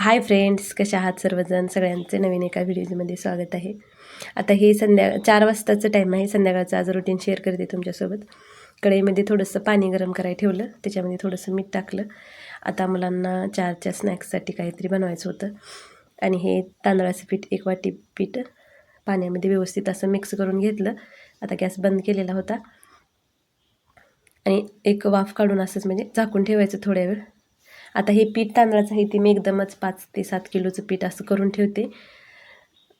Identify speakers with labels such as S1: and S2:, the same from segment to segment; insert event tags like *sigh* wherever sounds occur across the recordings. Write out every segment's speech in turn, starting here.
S1: Hi friends कशा आहात सर्वजण? सगळ्यांचे नवीन एका व्हिडिओमध्ये स्वागत आहे. आता हे संध्या चार वाजताचं टाईम आहे. संध्याकाळचं आज रुटीन शेअर करते तुमच्यासोबत. कढईमध्ये थोडंसं पाणी गरम करायला ठेवलं. त्याच्यामध्ये थोडंसं मीठ टाकलं. आता मुलांना चारच्या स्नॅक्ससाठी काहीतरी बनवायचं होतं. आणि हे तांदळाचं पीठ एक वाटी पीठ पाण्यामध्ये व्यवस्थित असं मिक्स करून घेतलं. आता गॅस बंद केलेला होता. आणि एक वाफ काढून असंच म्हणजे झाकून ठेवायचं थोड्या वेळ. आता हे पीठ तांदळाचं आहे ते मी एकदमच पाच ते सात किलोचं पीठ असं करून ठेवते.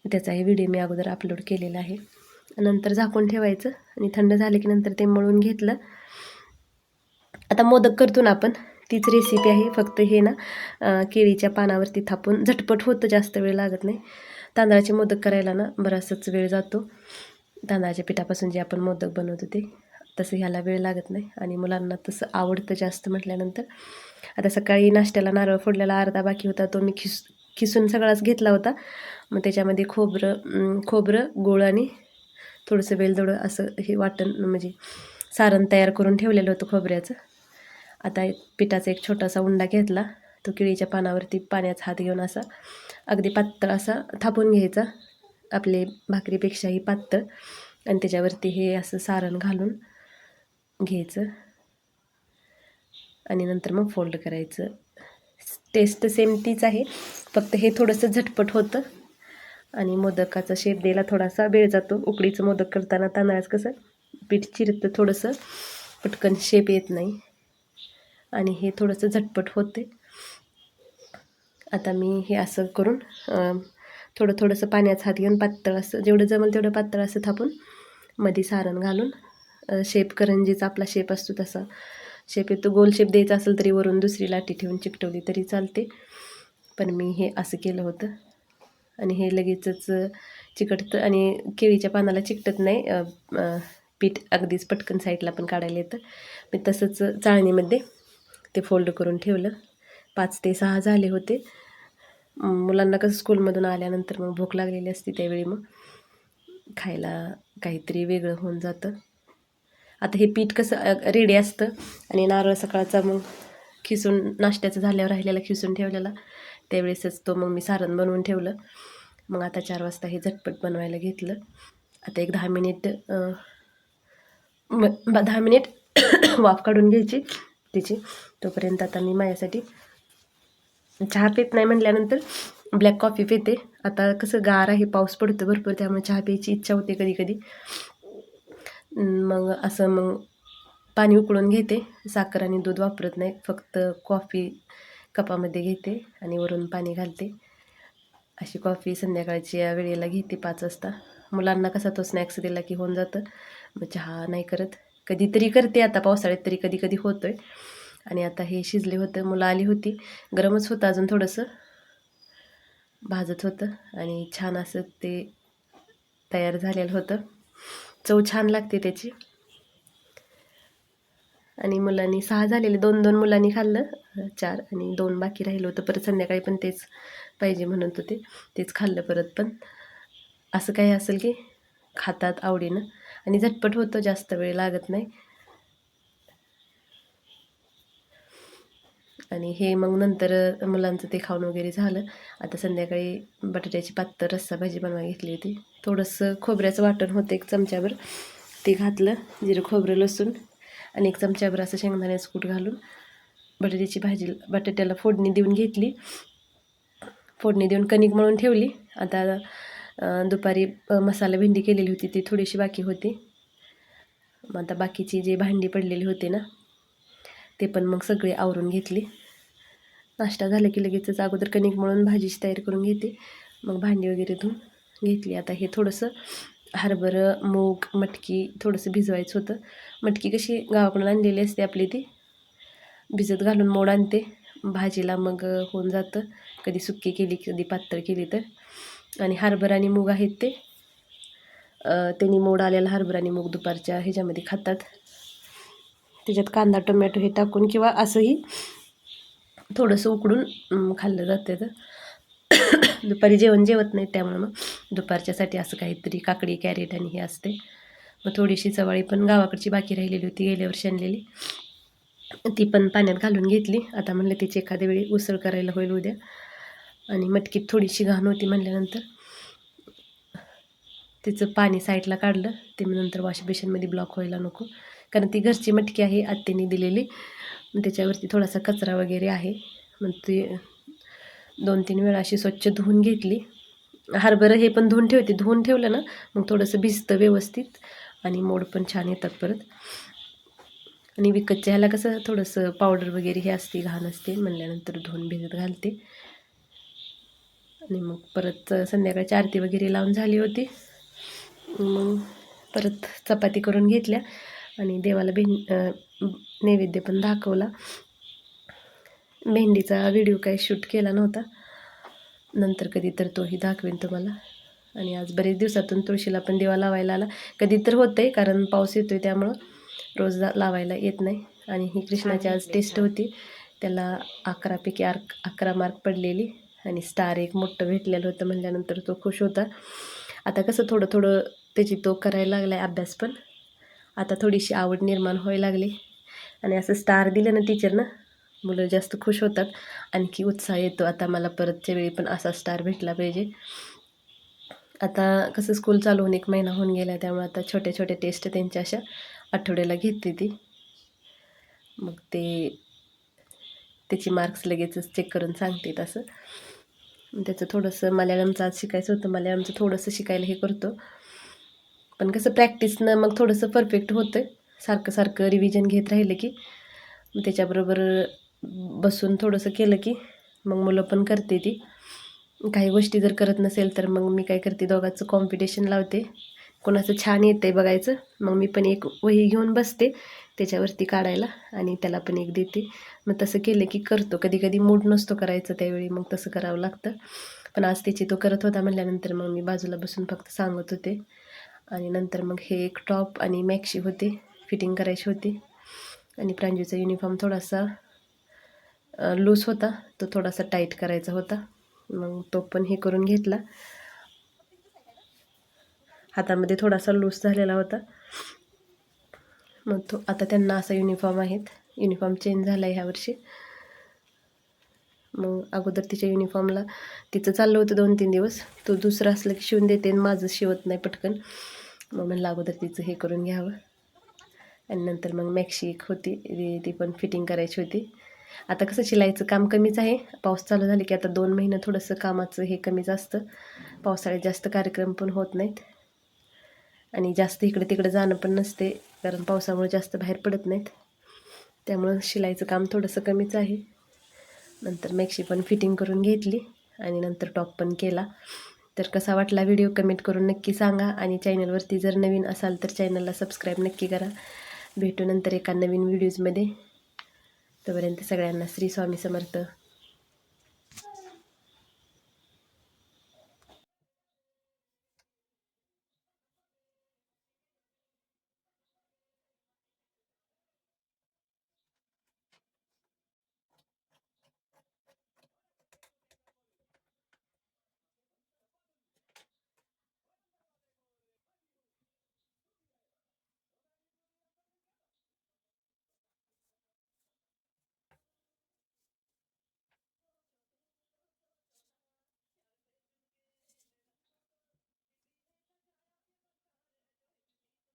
S1: त्याचाही व्हिडिओ मी अगोदर अपलोड केलेला आहे. नंतर झाकून ठेवायचं आणि थंड झालं की नंतर ते मळून घेतलं. आता मोदक करतो ना आपण तीच रेसिपी आहे. फक्त हे ना केळीच्या पानावरती थापून झटपट होतं जास्त वेळ लागत नाही. तांदळाचे मोदक करायला ना बराचसाच वेळ जातो. तांदळाच्या पिठापासून जे आपण मोदक बनवतो ते. तसं ह्याला वेळ लागत नाही आणि मुलांना तसं आवडतं जास्त म्हटल्यानंतर. आता सकाळी नाश्त्याला नारळ फोडलेला अर्धा बाकी होता तो मी खिस खिसून सगळाच घेतला होता. मग त्याच्यामध्ये खोबरं खोबरं गोळ आणि थोडंसं वेलदोडं असं हे वाटण म्हणजे सारण तयार करून ठेवलेलं होतं खोबऱ्याचं. आता एक पिठाचा एक छोटासा उंडा घेतला तो केळीच्या पानावरती पाण्याचा हात घेऊन असा अगदी पातळ असा थापून घ्यायचा. आपले भाकरीपेक्षाही पातळ. आणि त्याच्यावरती हे असं सारण घालून घ्यायचं. आणि नंतर मग फोल्ड करायचं. टेस्ट सेम तीच आहे. फक्त हे थोडंसं झटपट होतं. आणि मोदकाचा शेप द्यायला थोडासा वेळ जातो. उकडीचं मोदक करताना तांदळाचं कसं? पीठ चिरतं थोडंसं. पटकन शेप येत नाही. आणि हे थोडंसं झटपट होते. आता मी हे असं करून थोडं थोडंसं पाण्याचा हात घेऊन पातळ असं जेवढं जमेल तेवढं पातळ असं थापून मध्ये सारण घालून शेप करंजीचा आपला शेप असतो तसा. शेप येतो गोल शेप द्यायचा असेल तरी वरून दुसरी लाटी ठेवून चिकटवली तरी चालते. पण मी हे असं केलं होतं. आणि हे लगेचच चिकटतं आणि केळीच्या पानाला चिकटत नाही. पीठ अगदीच पटकन साईडला पण काढायला येतं. मी तसंच चाळणीमध्ये ते फोल्ड करून ठेवलं. पाच ते सहा झाले होते. मुलांना कसं स्कूलमधून आल्यानंतर मग भूक लागलेली असते त्यावेळी मग खायला काहीतरी वेगळं होऊन जातं. आता हे पीठ कसं रेडी असतं. आणि नारळ सकाळचा मग खिसून नाश्त्याचं झाल्यावर राहिलेला खिसून ठेवलेला. त्यावेळेसच तो मग मी सारण बनवून ठेवलं. मग आता चार वाजता हे झटपट बनवायला घेतलं. आता एक दहा मिनिट दहा मिनिट *coughs* वाफ काढून घ्यायची तिची. तोपर्यंत आता मी माझ्यासाठी चहा पित नाही म्हटल्यानंतर ब्लॅक कॉफी पिते. आता कसं गार आहे पाऊस पडतो भरपूर त्यामुळे चहा प्यायची इच्छा होते कधी कधी मग असं मग पाणी उकळून घेते. साखर आणि दूध वापरत नाही. फक्त कॉफी कपामध्ये घेते आणि वरून पाणी घालते. अशी कॉफी संध्याकाळच्या वेळेला घेते पाच वाजता. मुलांना कसा तो स्नॅक्स दिला की होऊन जातं. मग चहा नाही करत. कधीतरी करते. आता पावसाळ्यात तरी कधी कधी होतो आहे आणि आता हे शिजले होतं. मुलं आली होती. गरमच होतं अजून थोडंसं. भाजत होतं. आणि छान असं ते तयार झालेलं होतं. चव छान लागते त्याची. आणि मुलांनी सहा झालेले दोन दोन मुलांनी खाल्लं चार आणि दोन बाकी राहिलं होतं. परत संध्याकाळी पण तेच पाहिजे म्हणत होते. तेच खाल्लं परत पण. असं काही असेल की खातात आवडीनं. आणि झटपट होतं जास्त वेळ लागत नाही. आणि हे मग नंतर मुलांचं ते खाऊन वगैरे झालं. आता संध्याकाळी बटाट्याची पातळ रस्सा भाजी बनवा घेतली होती. थोडंसं खोबऱ्याचं वाटण होतं एक चमच्याभर. ते घातलं जिरं खोबरं लसूण आणि एक चमच्याभर असं शेंगदाण्याचं कूट घालून बटाट्याची भाजी बटाट्याला फोडणी देऊन घेतली. फोडणी देऊन कणिक मळून ठेवली. आता दुपारी मसाला भेंडी केलेली होती ती थोडीशी बाकी होती. मग आता बाकीची जे भांडी पडलेली होती ना ते पण मग सगळी आवरून घेतली. नाश्ता झाला की लगेचच अगोदर कणिक म्हणून भाजीची तयारी करून घेते. मग भांडी वगैरे धुवून घेतली. आता हे थोडंसं हरभरं मूग मटकी थोडंसं भिजवायचं होतं. मटकी कशी गावाकडून आणलेली असते आपली ती. भिजत घालून मोड आणते. भाजीला मग होऊन जातं. कधी सुक्की केली कधी पातळ केली तर. आणि हरभरा आणि मूग आहेत ते. त्यांनी मोड आलेला हरभरा आणि मूग दुपारच्या ह्याच्यामध्ये खातात. त्याच्यात कांदा टोमॅटो हे टाकून किंवा असंही थोडंसं उकडून खाल्लं जातं तर दुपारी जेवण जेवत नाही त्यामुळं मग. दुपारच्यासाठी असं काहीतरी काकडी कॅरेट आणि हे असते. मग थोडीशी चवाळी पण गावाकडची बाकी राहिलेली होती गेल्या वर्षी आणलेली. ती पण पाण्यात घालून घेतली. आता म्हणलं तिची एखाद्या वेळी उसळ करायला होईल उद्या. आणि मटकीत थोडीशी घाण होती म्हणल्यानंतर. तिचं पाणी साईडला काढलं. ते मी नंतर वॉश बेसिनमध्ये ब्लॉक व्हायला नको. कारण ती घरची मटकी आहे आत्तेने दिलेली. मग त्याच्यावरती थोडासा कचरा वगैरे आहे. मग ती दोन तीन वेळा अशी स्वच्छ धुवून घेतली. हरभरं हे पण धुवून ठेवते. धुवून ठेवलं ना मग थोडंसं भिजतं व्यवस्थित आणि मोड पण छान येतात परत. आणि विकतच्या ह्याला कसं थोडंसं पावडर वगैरे हे असते घाण असते म्हणल्यानंतर धुवून भिजत घालते. आणि मग परत संध्याकाळची आरती वगैरे लावून झाली होती. मग परत चपाती करून घेतल्या. आणि देवाला भें नैवेद्य पण दाखवला. भेंडीचा व्हिडिओ काही शूट केला नव्हता. नंतर कधी तर तोही दाखवेन तुम्हाला. आणि आज बरेच दिवसातून तुळशीला पण दिवा लावायला आला. कधी तर होतं आहे कारण पाऊस येतो आहे त्यामुळं रोज लावायला येत नाही. आणि ही कृष्णाची आज टेस्ट होती. त्याला अकरापैकी आर अकरा मार्क पडलेली. आणि स्टार एक मोठं भेटलेलं होतं म्हणल्यानंतर तो खुश होता. आता कसं थोडं थोडं त्याची तो करायला लागला आहे अभ्यास पण. आता थोडीशी आवड निर्माण व्हायला लागली. आणि असं स्टार दिलं ना टीचरनं मुलं जास्त खुश होतात. आणखी उत्साह येतो. आता मला परतच्या वेळी पण असा स्टार भेटला पाहिजे. आता कसं स्कूल चालू होऊन एक महिना होऊन गेला त्यामुळे आता छोट्या छोट्या टेस्ट त्यांच्या अशा आठवड्याला घेते ती. मग ते त्याची मार्क्स लगेचच चेक करून सांगते तसं. त्याचं थोडंसं मल्याळमचं आज शिकायचं होतं. मल्याळमचं थोडंसं शिकायला हे करतो. पण कसं प्रॅक्टिसनं मग थोडंसं परफेक्ट होतं सारखं सारखं रिव्हिजन घेत राहिलं की मग त्याच्याबरोबर बसून थोडंसं केलं की मग मुलं पण करते ती. काही गोष्टी जर करत नसेल तर मग मी काय करते दोघांचं कॉम्पिटिशन लावते. कोणाचं छान येतं आहे बघायचं मग मी पण एक वही घेऊन बसते त्याच्यावरती काढायला आणि त्याला पण एक देते. मग तसं केलं की करतो. कधी कधी मूड नसतो करायचं त्यावेळी मग तसं करावं लागतं. पण आज त्याची तो करत होता म्हटल्यानंतर मग मी बाजूला बसून फक्त सांगत होते. आणि नंतर मग हे एक टॉप आणि मॅक्शी होते. फिटिंग करायची होती. आणि प्रांजूचा युनिफॉर्म थोडासा लूज होता. तो थोडासा टाईट करायचा होता. मग तो पण हे करून घेतला. हातामध्ये थोडासा लूज झालेला होता. मग तो आता त्यांना असा युनिफॉर्म आहेत. युनिफॉर्म चेंज झाला आहे ह्यावर्षी मग अगोदर तिच्या युनिफॉर्मला तिचं चाललं होतं दोन तीन दिवस. तो दुसरा असलं की शिवून देते आणि माझं शिवत नाही पटकन. मग म्हणलं अगोदर तिचं हे करून घ्यावं. आणि नंतर मग मॅक्शी एक होती. ती- ती पण फिटिंग करायची होती. आता कसं शिलाईचं काम कमीच आहे. पाऊस चालू झाले की आता दोन महिने थोडंसं कामाचं हे कमीच असतं. पावसाळ्यात जास्त कार्यक्रम पण होत नाहीत. आणि जास्त इकडे तिकडे जाणं पण नसते कारण पावसामुळे जास्त बाहेर पडत नाहीत. त्यामुळं शिलाईचं काम थोडंसं कमीच आहे. नंतर मॅक्शी पण फिटिंग करून घेतली आणि नंतर टॉप पण केला. तर कसा वाटला व्हिडिओ कमेंट करून नक्की सांगा आणि चॅनलवरती जर नवीन असाल तर चॅनलला सबस्क्राईब नक्की करा. भेटू नंतर एका नवीन व्हिडिओजमध्ये तोपर्यंत सगळ्यांना श्री स्वामी समर्थ.